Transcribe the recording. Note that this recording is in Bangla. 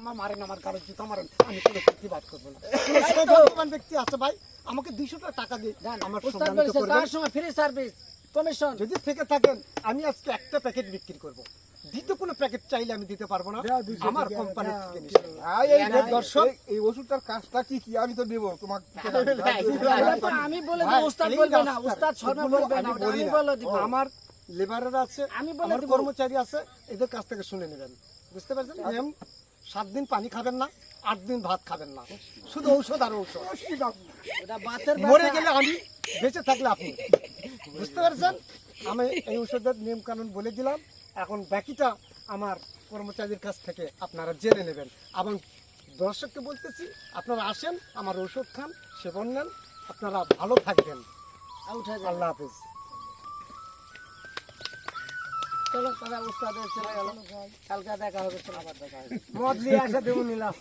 আমার মারেন আমার কারও জুতা মারেন আমি কোনো প্রতিবাদ করব না। সৌভাগ্যবান ব্যক্তি আছে ভাই আমাকে দুইশো টাকা আমার তার সময় ফ্রি সার্ভিস কমিশন যদি থেকে থাকেন আমি আজকে একটা প্যাকেট বিক্রি করব। দ্বিতীয় কোনো প্যাকেট চাইলে আমি দিতে পারব না। আমার কোম্পানি থেকে দর্শক এই- ওষুধটার কাজটা কি কি? আমি তো দেবো তোমাকে। আমি বলে উস্তাদ বলবে না উস্তাদ শর্মা বলবে না আমি ওটা বলি আমি না। বলে দিব। আমার লেবারের আছে আমি বলে আমার কর্মচারী আছে এদের কাছ থেকে শুনে নেবেন। বুঝতে পারছেন? ম্যাম সাত দিন পানি খাবেন না আট দিন ভাত খাবেন না। শুধু ঔষধ আর ঔষধ। মরে গেলে আমি বেঁচে থাকলে আপনি। বুঝতে পারছেন? আমি এই ওষুধের নিয়মকানুন বলে দিলাম। এখন বাকিটা আমার কর্মচারীর কাছ থেকে আপনারা জেনে নেবেন। এবং দর্শককে বলতেছি আপনারা আসেন আমার ওষুধ খান সেবন নেন। আপনারা ভালো থাকবেন। আল্লাহ হাফিজ। চলো তাহলে উস্তাদের চলে গেল। কালকে দেখা হবে আবার দেখা হবে মদ নিয়ে আসা দেবো নিলাম।